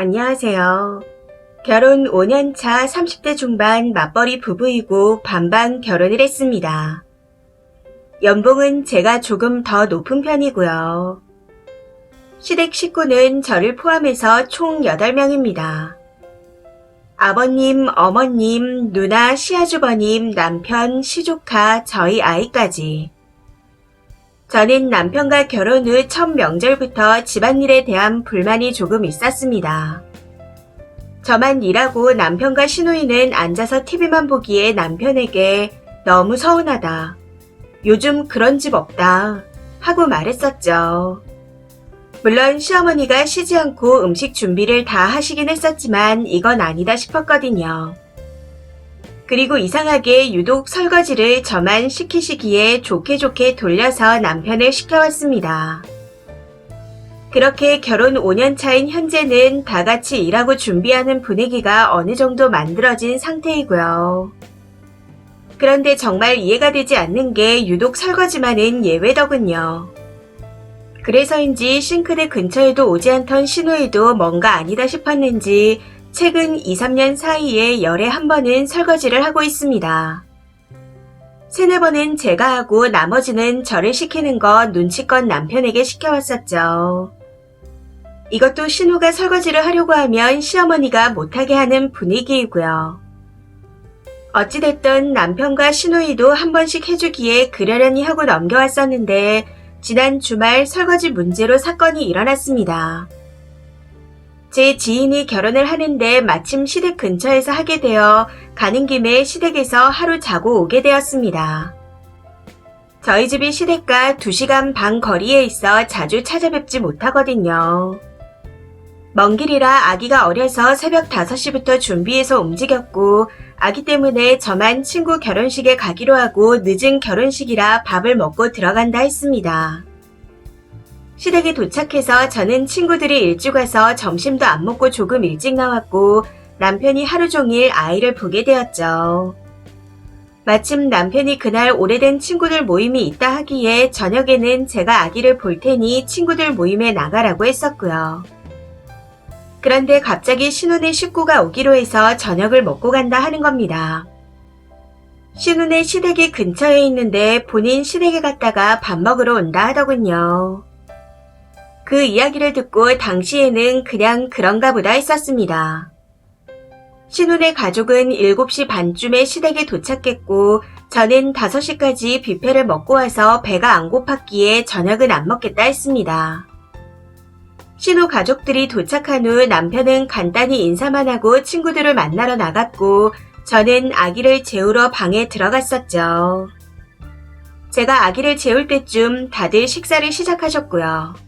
안녕하세요. 결혼 5년차 30대 중반 맞벌이 부부이고 반반 결혼을 했습니다. 연봉은 제가 조금 더 높은 편이고요. 시댁 식구는 저를 포함해서 총 8명입니다. 아버님, 어머님, 누나, 시아주버님, 남편, 시조카, 저희 아이까지. 저는 남편과 결혼 후 첫 명절부터 집안일에 대한 불만이 조금 있었습니다. 저만 일하고 남편과 시누이는 앉아서 TV만 보기에 남편에게 너무 서운하다. 요즘 그런 집 없다. 하고 말했었죠. 물론 시어머니가 쉬지 않고 음식 준비를 다 하시긴 했었지만 이건 아니다 싶었거든요. 그리고 이상하게 유독 설거지를 저만 시키시기에 좋게 좋게 돌려서 남편을 시켜왔습니다. 그렇게 결혼 5년 차인 현재는 다 같이 일하고 준비하는 분위기가 어느 정도 만들어진 상태이고요. 그런데 정말 이해가 되지 않는 게 유독 설거지만은 예외더군요. 그래서인지 싱크대 근처에도 오지 않던 신우이도 뭔가 아니다 싶었는지 최근 2, 3년 사이에 열에 한 번은 설거지를 하고 있습니다. 세네 번은 제가 하고 나머지는 저를 시키는 거 눈치껏 남편에게 시켜왔었죠. 이것도 신우가 설거지를 하려고 하면 시어머니가 못하게 하는 분위기이고요. 어찌됐든 남편과 신우이도 한 번씩 해주기에 그러려니 하고 넘겨왔었는데 지난 주말 설거지 문제로 사건이 일어났습니다. 제 지인이 결혼을 하는데 마침 시댁 근처에서 하게 되어 가는 김에 시댁에서 하루 자고 오게 되었습니다. 저희 집이 시댁과 2시간 반 거리에 있어 자주 찾아뵙지 못하거든요. 먼 길이라 아기가 어려서 새벽 5시부터 준비해서 움직였고 아기 때문에 저만 친구 결혼식에 가기로 하고 늦은 결혼식이라 밥을 먹고 들어간다 했습니다. 시댁에 도착해서 저는 친구들이 일찍 와서 점심도 안 먹고 조금 일찍 나왔고 남편이 하루 종일 아이를 보게 되었죠. 마침 남편이 그날 오래된 친구들 모임이 있다 하기에 저녁에는 제가 아기를 볼 테니 친구들 모임에 나가라고 했었고요. 그런데 갑자기 신혼의 식구가 오기로 해서 저녁을 먹고 간다 하는 겁니다. 신혼의 시댁이 근처에 있는데 본인 시댁에 갔다가 밥 먹으러 온다 하더군요. 그 이야기를 듣고 당시에는 그냥 그런가 보다 했었습니다. 신혼의 가족은 7시 반쯤에 시댁에 도착했고 저는 5시까지 뷔페를 먹고 와서 배가 안 고팠기에 저녁은 안 먹겠다 했습니다. 신우 가족들이 도착한 후 남편은 간단히 인사만 하고 친구들을 만나러 나갔고 저는 아기를 재우러 방에 들어갔었죠. 제가 아기를 재울 때쯤 다들 식사를 시작하셨고요.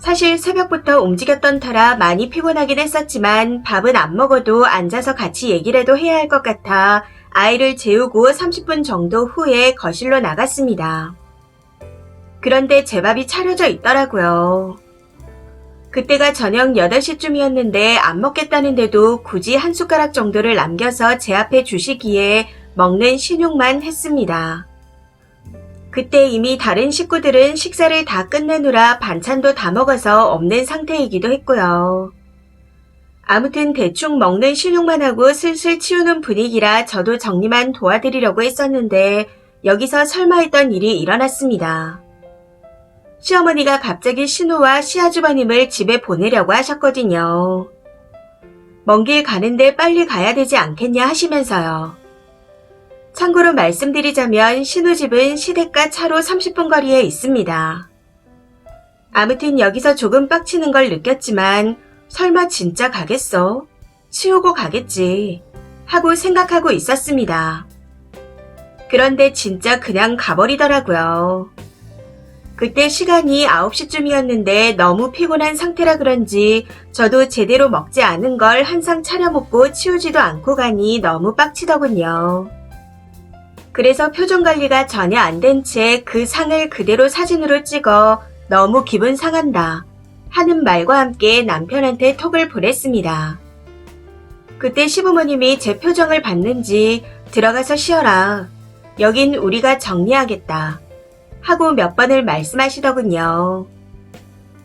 사실 새벽부터 움직였던 터라 많이 피곤하긴 했었지만 밥은 안 먹어도 앉아서 같이 얘기를 해도 해야 할 것 같아 아이를 재우고 30분 정도 후에 거실로 나갔습니다. 그런데 제 밥이 차려져 있더라고요. 그때가 저녁 8시쯤이었는데 안 먹겠다는데도 굳이 한 숟가락 정도를 남겨서 제 앞에 주시기에 먹는 신용만 했습니다. 그때 이미 다른 식구들은 식사를 다 끝내느라 반찬도 다 먹어서 없는 상태이기도 했고요. 아무튼 대충 먹는 신용만 하고 슬슬 치우는 분위기라 저도 정리만 도와드리려고 했었는데 여기서 설마 했던 일이 일어났습니다. 시어머니가 갑자기 신우와 시아주버님을 집에 보내려고 하셨거든요. 먼 길 가는데 빨리 가야 되지 않겠냐 하시면서요. 참고로 말씀드리자면 신우 집은 시댁과 차로 30분 거리에 있습니다. 아무튼 여기서 조금 빡치는 걸 느꼈지만 설마 진짜 가겠어? 치우고 가겠지. 하고 생각하고 있었습니다. 그런데 진짜 그냥 가버리더라고요. 그때 시간이 9시쯤이었는데 너무 피곤한 상태라 그런지 저도 제대로 먹지 않은 걸 한상 차려 먹고 치우지도 않고 가니 너무 빡치더군요. 그래서 표정 관리가 전혀 안 된 채 그 상을 그대로 사진으로 찍어 너무 기분 상한다 하는 말과 함께 남편한테 톡을 보냈습니다. 그때 시부모님이 제 표정을 봤는지 들어가서 쉬어라. 여긴 우리가 정리하겠다. 하고 몇 번을 말씀하시더군요.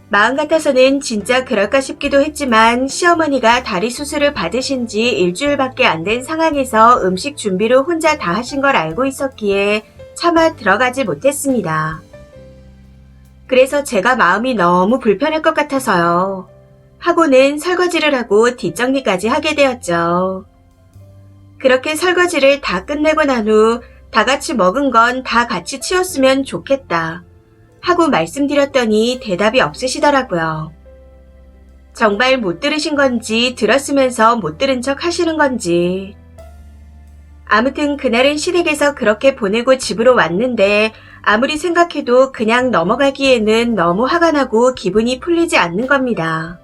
마음 같아서는 진짜 그럴까 싶기도 했지만 시어머니가 다리 수술을 받으신 지 일주일밖에 안 된 상황에서 음식 준비를 혼자 다 하신 걸 알고 있었기에 차마 들어가지 못했습니다. 그래서 제가 마음이 너무 불편할 것 같아서요. 하고는 설거지를 하고 뒷정리까지 하게 되었죠. 그렇게 설거지를 다 끝내고 난 후 다 같이 먹은 건 다 같이 치웠으면 좋겠다. 하고 말씀드렸더니 대답이 없으시더라고요. 정말 못 들으신 건지 들었으면서 못 들은 척 하시는 건지. 아무튼 그날은 시댁에서 그렇게 보내고 집으로 왔는데 아무리 생각해도 그냥 넘어가기에는 너무 화가 나고 기분이 풀리지 않는 겁니다.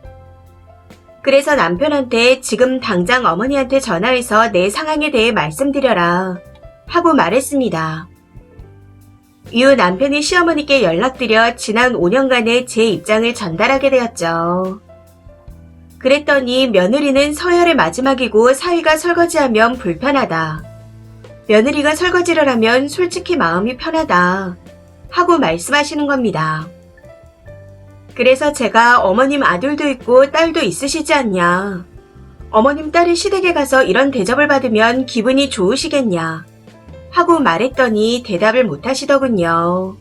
그래서 남편한테 지금 당장 어머니한테 전화해서 내 상황에 대해 말씀드려라 하고 말했습니다. 이후 남편이 시어머니께 연락드려 지난 5년간의 제 입장을 전달하게 되었죠. 그랬더니 며느리는 서열의 마지막이고 사위가 설거지하면 불편하다. 며느리가 설거지를 하면 솔직히 마음이 편하다. 하고 말씀하시는 겁니다. 그래서 제가 어머님 아들도 있고 딸도 있으시지 않냐. 어머님 딸이 시댁에 가서 이런 대접을 받으면 기분이 좋으시겠냐. 하고 말했더니 대답을 못 하시더군요.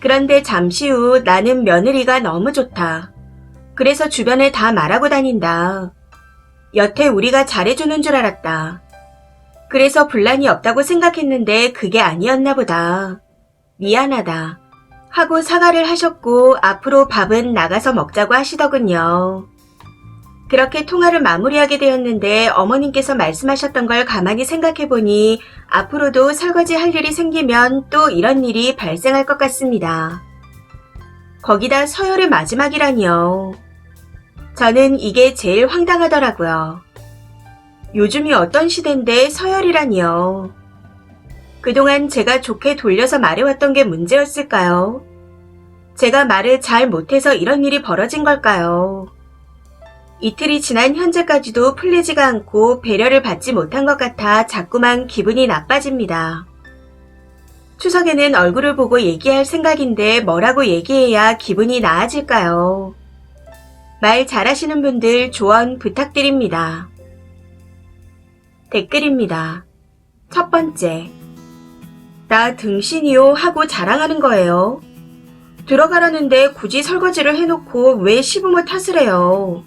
그런데 잠시 후 나는 며느리가 너무 좋다. 그래서 주변에 다 말하고 다닌다. 여태 우리가 잘해주는 줄 알았다. 그래서 분란이 없다고 생각했는데 그게 아니었나 보다. 미안하다. 하고 사과를 하셨고 앞으로 밥은 나가서 먹자고 하시더군요. 그렇게 통화를 마무리하게 되었는데 어머님께서 말씀하셨던 걸 가만히 생각해 보니 앞으로도 설거지 할 일이 생기면 또 이런 일이 발생할 것 같습니다. 거기다 서열의 마지막이라니요. 저는 이게 제일 황당하더라고요. 요즘이 어떤 시대인데 서열이라니요. 그동안 제가 좋게 돌려서 말해왔던 게 문제였을까요? 제가 말을 잘 못해서 이런 일이 벌어진 걸까요? 이틀이 지난 현재까지도 풀리지가 않고 배려를 받지 못한 것 같아 자꾸만 기분이 나빠집니다. 추석에는 얼굴을 보고 얘기할 생각인데 뭐라고 얘기해야 기분이 나아질까요? 말 잘하시는 분들 조언 부탁드립니다. 댓글입니다. 첫 번째. 나 등신이요 하고 자랑하는 거예요. 들어가라는데 굳이 설거지를 해놓고 왜 시부모 탓을 해요?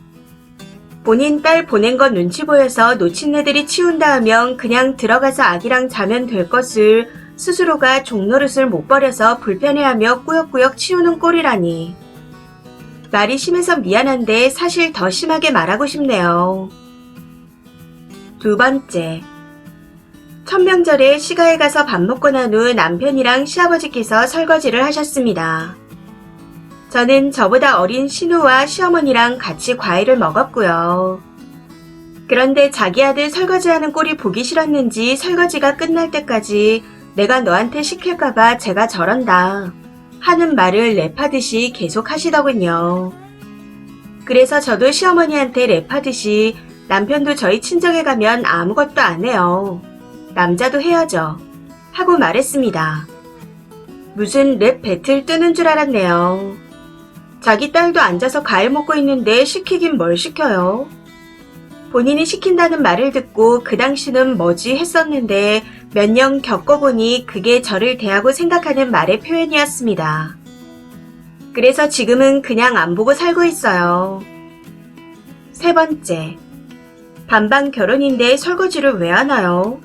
본인 딸 보낸 건 눈치 보여서 놓친 애들이 치운다 하면 그냥 들어가서 아기랑 자면 될 것을 스스로가 종노릇을 못 버려서 불편해하며 꾸역꾸역 치우는 꼴이라니. 말이 심해서 미안한데 사실 더 심하게 말하고 싶네요. 두 번째. 천명절에 시가에 가서 밥 먹고 난 후 남편이랑 시아버지께서 설거지를 하셨습니다. 저는 저보다 어린 신우와 시어머니랑 같이 과일을 먹었고요. 그런데 자기 아들 설거지하는 꼴이 보기 싫었는지 설거지가 끝날 때까지 내가 너한테 시킬까봐 제가 저런다 하는 말을 랩하듯이 계속 하시더군요. 그래서 저도 시어머니한테 랩하듯이 남편도 저희 친정에 가면 아무것도 안 해요. 남자도 해야죠. 하고 말했습니다. 무슨 랩 배틀 뜨는 줄 알았네요. 자기 딸도 앉아서 과일 먹고 있는데 시키긴 뭘 시켜요? 본인이 시킨다는 말을 듣고 그 당시는 뭐지 했었는데 몇 년 겪어보니 그게 저를 대하고 생각하는 말의 표현이었습니다. 그래서 지금은 그냥 안 보고 살고 있어요. 세 번째. 반반 결혼인데 설거지를 왜 하나요?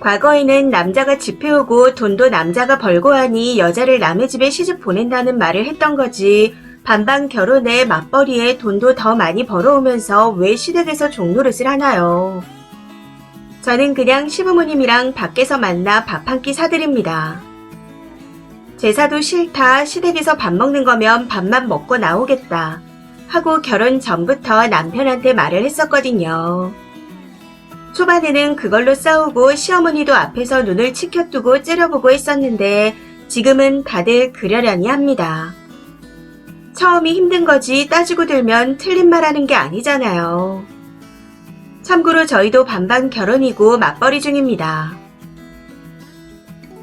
과거에는 남자가 집 해오고 돈도 남자가 벌고 하니 여자를 남의 집에 시집 보낸다는 말을 했던 거지. 반반 결혼에 맞벌이에 돈도 더 많이 벌어오면서 왜 시댁에서 종노릇을 하나요? 저는 그냥 시부모님이랑 밖에서 만나 밥 한 끼 사드립니다. 제사도 싫다, 시댁에서 밥 먹는 거면 밥만 먹고 나오겠다. 하고 결혼 전부터 남편한테 말을 했었거든요. 초반에는 그걸로 싸우고 시어머니도 앞에서 눈을 치켜두고 째려보고 했었는데 지금은 다들 그러려니 합니다. 처음이 힘든 거지 따지고 들면 틀린 말 하는 게 아니잖아요. 참고로 저희도 반반 결혼이고 맞벌이 중입니다.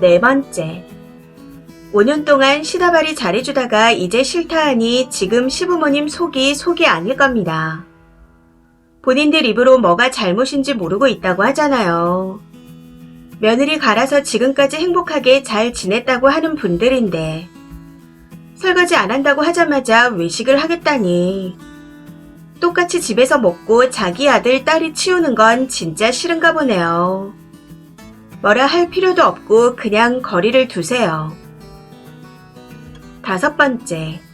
네 번째. 5년 동안 시다발이 잘해주다가 이제 싫다 하니 지금 시부모님 속이 속이 아닐 겁니다. 본인들 입으로 뭐가 잘못인지 모르고 있다고 하잖아요. 며느리 갈아서 지금까지 행복하게 잘 지냈다고 하는 분들인데 설거지 안 한다고 하자마자 외식을 하겠다니 똑같이 집에서 먹고 자기 아들 딸이 치우는 건 진짜 싫은가 보네요. 뭐라 할 필요도 없고 그냥 거리를 두세요. 다섯 번째.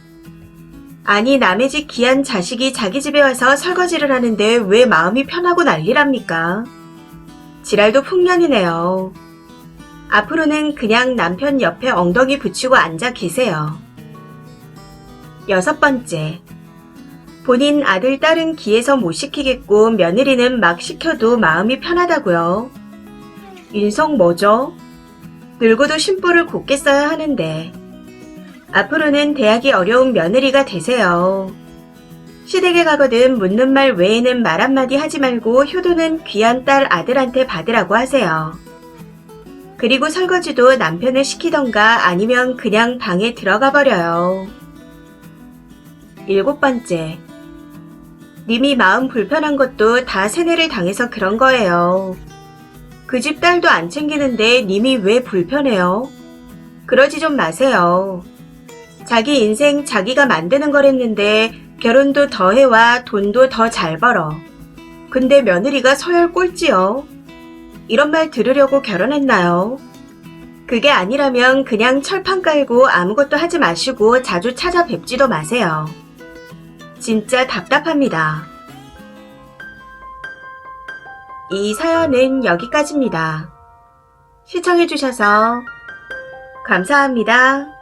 아니 남의 집 귀한 자식이 자기 집에 와서 설거지를 하는데 왜 마음이 편하고 난리랍니까? 지랄도 풍년이네요. 앞으로는 그냥 남편 옆에 엉덩이 붙이고 앉아 계세요. 여섯 번째. 본인 아들, 딸은 기에서 못 시키겠고 며느리는 막 시켜도 마음이 편하다고요. 인성 뭐죠? 늙어도 심보를 곱게 써야 하는데. 앞으로는 대학이 어려운 며느리가 되세요. 시댁에 가거든 묻는 말 외에는 말 한마디 하지 말고 효도는 귀한 딸 아들한테 받으라고 하세요. 그리고 설거지도 남편을 시키던가 아니면 그냥 방에 들어가 버려요. 일곱 번째. 님이 마음 불편한 것도 다 세뇌를 당해서 그런 거예요. 그 집 딸도 안 챙기는데 님이 왜 불편해요? 그러지 좀 마세요. 자기 인생 자기가 만드는 거랬는데 결혼도 더 해와 돈도 더 잘 벌어. 근데 며느리가 서열 꼴찌요. 이런 말 들으려고 결혼했나요? 그게 아니라면 그냥 철판 깔고 아무것도 하지 마시고 자주 찾아뵙지도 마세요. 진짜 답답합니다. 이 사연은 여기까지입니다. 시청해주셔서 감사합니다.